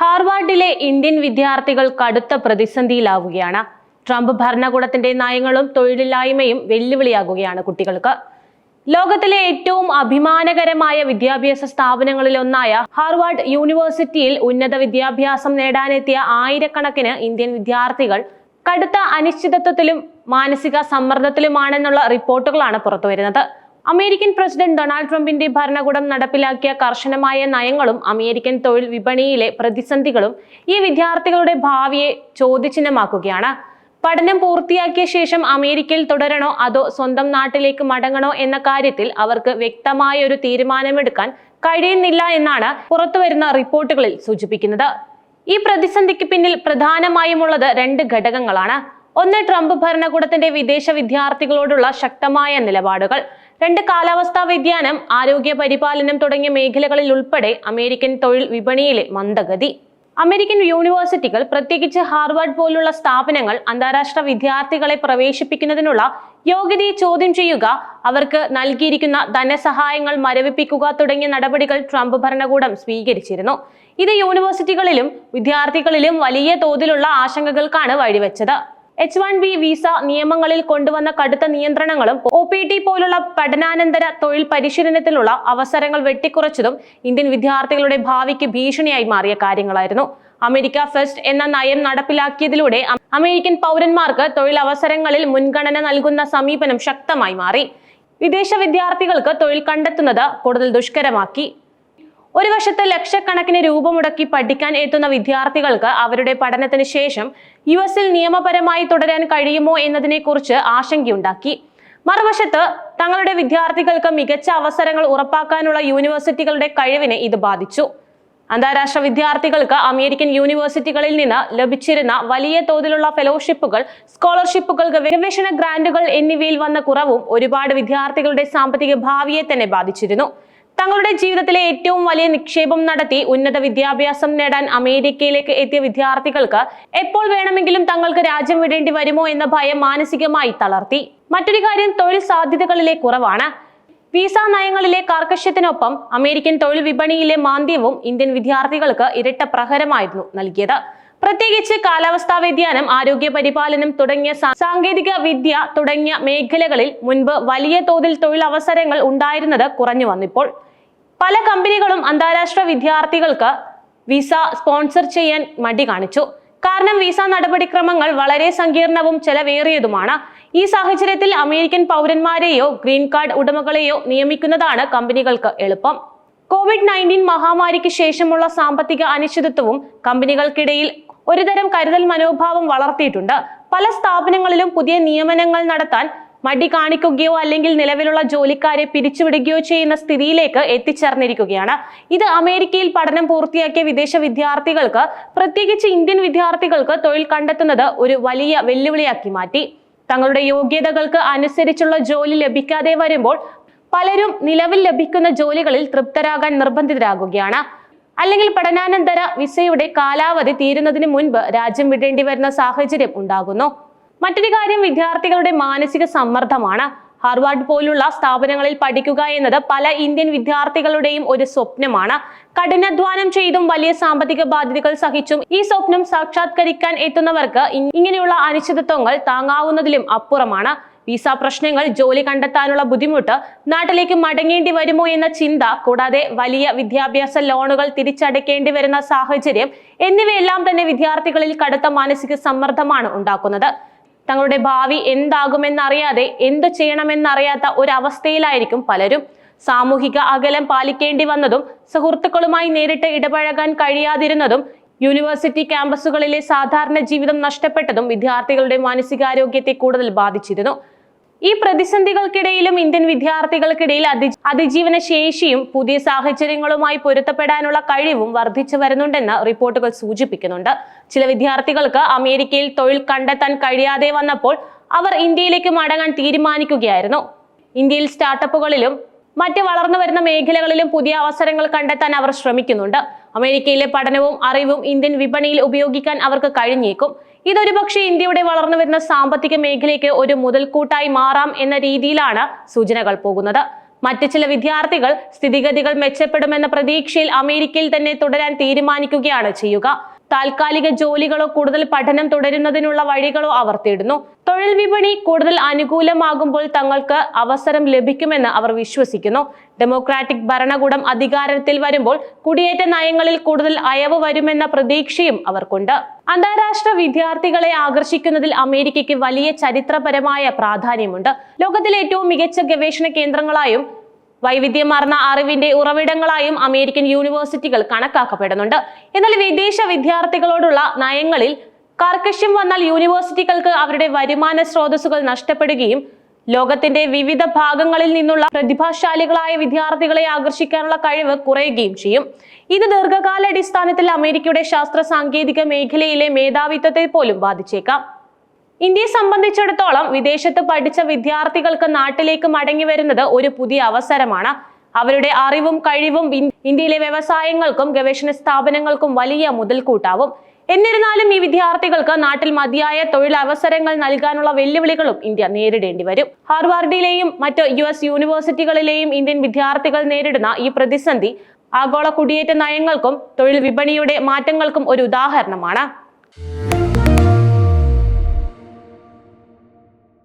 ഹാർവാർഡിലെ Indian വിദ്യാർത്ഥികൾ കടുത്ത പ്രതിസന്ധിയിലാവുകയാണ്. Trump ഭരണകൂടത്തിന്റെ നയങ്ങളും തൊഴിലില്ലായ്മയും വെല്ലുവിളിയാകുകയാണ് കുട്ടികൾക്ക്. ലോകത്തിലെ ഏറ്റവും അഭിമാനകരമായ വിദ്യാഭ്യാസ സ്ഥാപനങ്ങളിലൊന്നായ ഹാർവാർഡ് യൂണിവേഴ്സിറ്റിയിൽ ഉന്നത വിദ്യാഭ്യാസം നേടാനെത്തിയ ആയിരക്കണക്കിന് ഇന്ത്യൻ വിദ്യാർത്ഥികൾ കടുത്ത അനിശ്ചിതത്വത്തിലും മാനസിക സമ്മർദ്ദത്തിലുമാണെന്നുള്ള റിപ്പോർട്ടുകളാണ് പുറത്തുവരുന്നത്. അമേരിക്കൻ പ്രസിഡന്റ് ഡൊണാൾഡ് ട്രംപിന്റെ ഭരണകൂടം നടപ്പിലാക്കിയ കർശനമായ നയങ്ങളും അമേരിക്കൻ തൊഴിൽ വിപണിയിലെ പ്രതിസന്ധികളും ഈ വിദ്യാർത്ഥികളുടെ ഭാവിയെ ചോദ്യചിഹ്നമാക്കുകയാണ്. പഠനം പൂർത്തിയാക്കിയ ശേഷം അമേരിക്കയിൽ തുടരണോ അതോ സ്വന്തം നാട്ടിലേക്ക് മടങ്ങണോ എന്ന കാര്യത്തിൽ അവർക്ക് വ്യക്തമായ ഒരു തീരുമാനമെടുക്കാൻ കഴിയുന്നില്ല എന്നാണ് പുറത്തുവരുന്ന റിപ്പോർട്ടുകളിൽ സൂചിപ്പിക്കുന്നത്. ഈ പ്രതിസന്ധിക്ക് പിന്നിൽ പ്രധാനമായുമുള്ളത് രണ്ട് ഘടകങ്ങളാണ്. ഒന്ന് ട്രംപ് ഭരണകൂടത്തിന്റെ വിദേശ വിദ്യാർത്ഥികളോടുള്ള ശക്തമായ നിലപാടുകൾ. രണ്ട് കാലാവസ്ഥാ വ്യതിയാനം ആരോഗ്യ പരിപാലനം തുടങ്ങിയ മേഖലകളിൽ ഉൾപ്പെടെ അമേരിക്കൻ തൊഴിൽ വിപണിയിലെ മന്ദഗതി. അമേരിക്കൻ യൂണിവേഴ്സിറ്റികൾ പ്രത്യേകിച്ച് ഹാർവാർഡ് പോലുള്ള സ്ഥാപനങ്ങൾ അന്താരാഷ്ട്ര വിദ്യാർത്ഥികളെ പ്രവേശിപ്പിക്കുന്നതിനുള്ള യോഗ്യതയെ ചോദ്യം ചെയ്യുക അവർക്ക് നൽകിയിരിക്കുന്ന ധനസഹായങ്ങൾ മരവിപ്പിക്കുക തുടങ്ങിയ നടപടികൾ ട്രംപ് ഭരണകൂടം സ്വീകരിച്ചിരുന്നു. ഇത് യൂണിവേഴ്സിറ്റികളിലും വിദ്യാർത്ഥികളിലും വലിയ തോതിലുള്ള ആശങ്കകൾക്കാണ് വഴിവെച്ചത്. എച്ച് വൺ ബി വിസ നിയമങ്ങളിൽ കൊണ്ടുവന്ന കടുത്ത നിയന്ത്രണങ്ങളും ഒ പി ടി പോലുള്ള പഠനാനന്തര തൊഴിൽ പരിശീലനത്തിലുള്ള അവസരങ്ങൾ വെട്ടിക്കുറച്ചതും ഇന്ത്യൻ വിദ്യാർത്ഥികളുടെ ഭാവിക്ക് ഭീഷണിയായി മാറിയ കാര്യങ്ങളായിരുന്നു. അമേരിക്ക ഫസ്റ്റ് എന്ന നയം നടപ്പിലാക്കിയതിലൂടെ അമേരിക്കൻ പൗരന്മാർക്ക് തൊഴിലവസരങ്ങളിൽ മുൻഗണന നൽകുന്ന സമീപനം ശക്തമായി മാറി. വിദേശ വിദ്യാർത്ഥികൾക്ക് തൊഴിൽ കണ്ടെത്തുന്നത് കൂടുതൽ ദുഷ്കരമാക്കി. ഒരു വശത്ത് ലക്ഷക്കണക്കിന് രൂപ മുടക്കി പഠിക്കാൻ എത്തുന്ന വിദ്യാർത്ഥികൾക്ക് അവരുടെ പഠനത്തിന് ശേഷം യു എസിൽ നിയമപരമായി തുടരാൻ കഴിയുമോ എന്നതിനെക്കുറിച്ച് ആശങ്കയുണ്ടാക്കി. മറുവശത്ത് തങ്ങളുടെ വിദ്യാർത്ഥികൾക്ക് മികച്ച അവസരങ്ങൾ ഉറപ്പാക്കാനുള്ള യൂണിവേഴ്സിറ്റികളുടെ കഴിവിനെ ഇത് ബാധിച്ചു. അന്താരാഷ്ട്ര വിദ്യാർത്ഥികൾക്ക് അമേരിക്കൻ യൂണിവേഴ്സിറ്റികളിൽ നിന്ന് ലഭിച്ചിരുന്ന വലിയ തോതിലുള്ള ഫെലോഷിപ്പുകൾ സ്കോളർഷിപ്പുകൾ ഗവേഷണ ഗ്രാന്റുകൾ എന്നിവയിൽ വന്ന കുറവും ഒരുപാട് വിദ്യാർത്ഥികളുടെ സാമ്പത്തിക ഭാവിയെ തന്നെ ബാധിച്ചിരുന്നു. തങ്ങളുടെ ജീവിതത്തിലെ ഏറ്റവും വലിയ നിക്ഷേപം നടത്തി ഉന്നത വിദ്യാഭ്യാസം നേടാൻ അമേരിക്കയിലേക്ക് എത്തിയ വിദ്യാർത്ഥികൾക്ക് എപ്പോൾ വേണമെങ്കിലും തങ്ങൾക്ക് രാജ്യം വിടേണ്ടി വരുമോ എന്ന ഭയം മാനസികമായി തളർത്തി. മറ്റൊരു കാര്യം തൊഴിൽ സാധ്യതകളിലെ കുറവാണ്. വിസ നയങ്ങളിലെ കാർക്കശ്യത്തിനൊപ്പം അമേരിക്കൻ തൊഴിൽ വിപണിയിലെ മാന്ദ്യവും ഇന്ത്യൻ വിദ്യാർത്ഥികൾക്ക് ഇരട്ട പ്രഹരമായിരുന്നു നൽകിയത്. പ്രത്യേകിച്ച് കാലാവസ്ഥാ വ്യതിയാനം ആരോഗ്യ പരിപാലനം തുടങ്ങിയ സാങ്കേതിക വിദ്യ തുടങ്ങിയ മേഖലകളിൽ മുൻപ് വലിയ തോതിൽ തൊഴിലവസരങ്ങൾ ഉണ്ടായിരുന്നത് കുറഞ്ഞു വന്നിപ്പോൾ. പല കമ്പനികളും അന്താരാഷ്ട്ര വിദ്യാർത്ഥികൾക്ക് വിസ സ്പോൺസർ ചെയ്യാൻ മടി കാണിച്ചു. കാരണം വിസ നടപടിക്രമങ്ങൾ വളരെ സങ്കീർണവും ചെലവേറിയതുമാണ്. ഈ സാഹചര്യത്തിൽ അമേരിക്കൻ പൗരന്മാരെയോ ഗ്രീൻ കാർഡ് ഉടമകളെയോ നിയമിക്കുന്നതാണ് കമ്പനികൾക്ക് എളുപ്പം. കോവിഡ് നയന്റീൻ മഹാമാരിക്ക് ശേഷമുള്ള സാമ്പത്തിക അനിശ്ചിതത്വവും കമ്പനികൾക്കിടയിൽ ഒരുതരം കരുതൽ മനോഭാവം വളർത്തിയിട്ടുണ്ട്. പല സ്ഥാപനങ്ങളിലും പുതിയ നിയമനങ്ങൾ നടത്താൻ മടി കാണിക്കുകയോ അല്ലെങ്കിൽ നിലവിലുള്ള ജോലിക്കാരെ പിരിച്ചുവിടുകയോ ചെയ്യുന്ന സ്ഥിതിയിലേക്ക് എത്തിച്ചേർന്നിരിക്കുകയാണ്. ഇത് അമേരിക്കയിൽ പഠനം പൂർത്തിയാക്കിയ വിദേശ വിദ്യാർത്ഥികൾക്ക് പ്രത്യേകിച്ച് ഇന്ത്യൻ വിദ്യാർത്ഥികൾക്ക് തൊഴിൽ കണ്ടെത്തുന്നത് ഒരു വലിയ വെല്ലുവിളിയാക്കി മാറ്റി. തങ്ങളുടെ യോഗ്യതകൾക്ക് അനുസരിച്ചുള്ള ജോലി ലഭിക്കാതെ വരുമ്പോൾ പലരും നിലവിൽ ലഭിക്കുന്ന ജോലികളിൽ തൃപ്തരാകാൻ നിർബന്ധിതരാകുകയാണ്. അല്ലെങ്കിൽ പഠനാനന്തര വിസയുടെ കാലാവധി തീരുന്നതിന് മുൻപ് രാജ്യം വിടേണ്ടി വരുന്ന സാഹചര്യം ഉണ്ടാകുന്നു. മറ്റൊരു കാര്യം വിദ്യാർത്ഥികളുടെ മാനസിക സമ്മർദ്ദമാണ്. ഹാർവാർഡ് പോലുള്ള സ്ഥാപനങ്ങളിൽ പഠിക്കുക എന്നത് പല ഇന്ത്യൻ വിദ്യാർത്ഥികളുടെയും ഒരു സ്വപ്നമാണ്. കഠിനാധ്വാനം ചെയ്തും വലിയ സാമ്പത്തിക ബാധ്യതകൾ സഹിച്ചും ഈ സ്വപ്നം സാക്ഷാത്കരിക്കാൻ എത്തുന്നവർക്ക് ഇങ്ങനെയുള്ള അനിശ്ചിതത്വങ്ങൾ താങ്ങാവുന്നതിലും അപ്പുറമാണ്. വിസ പ്രശ്നങ്ങൾ ജോലി കണ്ടെത്താനുള്ള ബുദ്ധിമുട്ട് നാട്ടിലേക്ക് മടങ്ങേണ്ടി വരുമോ എന്ന ചിന്ത കൂടാതെ വലിയ വിദ്യാഭ്യാസ ലോണുകൾ തിരിച്ചടയ്ക്കേണ്ടി വരുന്ന സാഹചര്യം എന്നിവയെല്ലാം തന്നെ വിദ്യാർത്ഥികളിൽ കടുത്ത മാനസിക സമ്മർദ്ദമാണ് ഉണ്ടാക്കുന്നത്. തങ്ങളുടെ ഭാവി എന്താകുമെന്നറിയാതെ എന്തു ചെയ്യണമെന്നറിയാത്ത ഒരവസ്ഥയിലായിരിക്കും പലരും. സാമൂഹിക അകലം പാലിക്കേണ്ടി വന്നതും സുഹൃത്തുക്കളുമായി നേരിട്ട് ഇടപഴകാൻ കഴിയാതിരുന്നതും യൂണിവേഴ്സിറ്റി ക്യാമ്പസുകളിലെ സാധാരണ ജീവിതം നഷ്ടപ്പെട്ടതും വിദ്യാർത്ഥികളുടെ മാനസികാരോഗ്യത്തെ കൂടുതൽ ബാധിച്ചിരുന്നു. ഈ പ്രതിസന്ധികൾക്കിടയിലും ഇന്ത്യൻ വിദ്യാർത്ഥികൾക്കിടയിൽ അതി അതിജീവന ശേഷിയും പുതിയ സാഹചര്യങ്ങളുമായി പൊരുത്തപ്പെടാനുള്ള കഴിവും വർദ്ധിച്ചു വരുന്നുണ്ടെന്ന് റിപ്പോർട്ടുകൾ സൂചിപ്പിക്കുന്നുണ്ട്. ചില വിദ്യാർത്ഥികൾക്ക് അമേരിക്കയിൽ തൊഴിൽ കണ്ടെത്താൻ കഴിയാതെ വന്നപ്പോൾ അവർ ഇന്ത്യയിലേക്ക് മടങ്ങാൻ തീരുമാനിക്കുകയായിരുന്നു. ഇന്ത്യയിൽ സ്റ്റാർട്ടപ്പുകളിലും മറ്റ് വളർന്നു വരുന്ന മേഖലകളിലും പുതിയ അവസരങ്ങൾ കണ്ടെത്താൻ അവർ ശ്രമിക്കുന്നുണ്ട്. അമേരിക്കയിലെ പഠനവും അറിവും ഇന്ത്യൻ വിപണിയിൽ ഉപയോഗിക്കാൻ അവർക്ക് കഴിഞ്ഞേക്കും. ഇതൊരുപക്ഷെ ഇന്ത്യയുടെ വളർന്നു വരുന്ന സാമ്പത്തിക മേഖലയ്ക്ക് ഒരു മുതൽക്കൂട്ടായി മാറാം എന്ന രീതിയിലാണ് സൂചനകൾ പോകുന്നത്. മറ്റു ചില വിദ്യാർത്ഥികൾ സ്ഥിതിഗതികൾ മെച്ചപ്പെടുമെന്ന പ്രതീക്ഷയിൽ അമേരിക്കയിൽ തന്നെ തുടരാൻ തീരുമാനിക്കുകയാണ് ചെയ്യുക. താൽക്കാലിക ജോലികളോ കൂടുതൽ പഠനം തുടരുന്നതിനുള്ള വഴികളോ അവർ തേടുന്നു. തൊഴിൽ വിപണി കൂടുതൽ അനുകൂലമാകുമ്പോൾ തങ്ങൾക്ക് അവസരം ലഭിക്കുമെന്ന് അവർ വിശ്വസിക്കുന്നു. ഡെമോക്രാറ്റിക് ഭരണകൂടം അധികാരത്തിൽ വരുമ്പോൾ കുടിയേറ്റ നയങ്ങളിൽ കൂടുതൽ അയവ് വരുമെന്ന പ്രതീക്ഷയും അവർക്കുണ്ട്. അന്താരാഷ്ട്ര വിദ്യാർത്ഥികളെ ആകർഷിക്കുന്നതിൽ അമേരിക്കയ്ക്ക് വലിയ ചരിത്രപരമായ പ്രാധാന്യമുണ്ട്. ലോകത്തിലെ ഏറ്റവും മികച്ച ഗവേഷണ കേന്ദ്രങ്ങളായും വൈവിധ്യമാർന്ന അറിവിന്റെ ഉറവിടങ്ങളായും അമേരിക്കൻ യൂണിവേഴ്സിറ്റികൾ കണക്കാക്കപ്പെടുന്നുണ്ട്. എന്നാൽ വിദേശ വിദ്യാർത്ഥികളോടുള്ള നയങ്ങളിൽ കർക്കശ്യം വന്നാൽ യൂണിവേഴ്സിറ്റികൾക്ക് അവരുടെ വരുമാന സ്രോതസ്സുകൾ നഷ്ടപ്പെടുകയും ലോകത്തിന്റെ വിവിധ ഭാഗങ്ങളിൽ നിന്നുള്ള പ്രതിഭാശാലികളായ വിദ്യാർത്ഥികളെ ആകർഷിക്കാനുള്ള കഴിവ് കുറയുകയും ചെയ്യും. ഇത് ദീർഘകാലാടിസ്ഥാനത്തിൽ അമേരിക്കയുടെ ശാസ്ത്ര സാങ്കേതിക മേഖലയിലെ മേധാവിത്വത്തെ പോലും ബാധിച്ചേക്കാം. ഇന്ത്യയെ സംബന്ധിച്ചിടത്തോളം വിദേശത്ത് പഠിച്ച വിദ്യാർത്ഥികൾക്ക് നാട്ടിലേക്ക് മടങ്ങി വരുന്നത് ഒരു പുതിയ അവസരമാണ്. അവരുടെ അറിവും കഴിവും ഇന്ത്യയിലെ വ്യവസായങ്ങൾക്കും ഗവേഷണ സ്ഥാപനങ്ങൾക്കും വലിയ മുതൽക്കൂട്ടാവും. എന്നിരുന്നാലും ഈ വിദ്യാർത്ഥികൾക്ക് നാട്ടിൽ മതിയായ തൊഴിലവസരങ്ങൾ നൽകാനുള്ള വെല്ലുവിളികളും ഇന്ത്യ നേരിടേണ്ടി വരും. ഹാർവാർഡിലെയും മറ്റ് യു എസ് യൂണിവേഴ്സിറ്റികളിലെയും ഇന്ത്യൻ വിദ്യാർത്ഥികൾ നേരിടുന്ന ഈ പ്രതിസന്ധി ആഗോള കുടിയേറ്റ നയങ്ങൾക്കും തൊഴിൽ വിപണിയുടെ മാറ്റങ്ങൾക്കും ഒരു ഉദാഹരണമാണ്.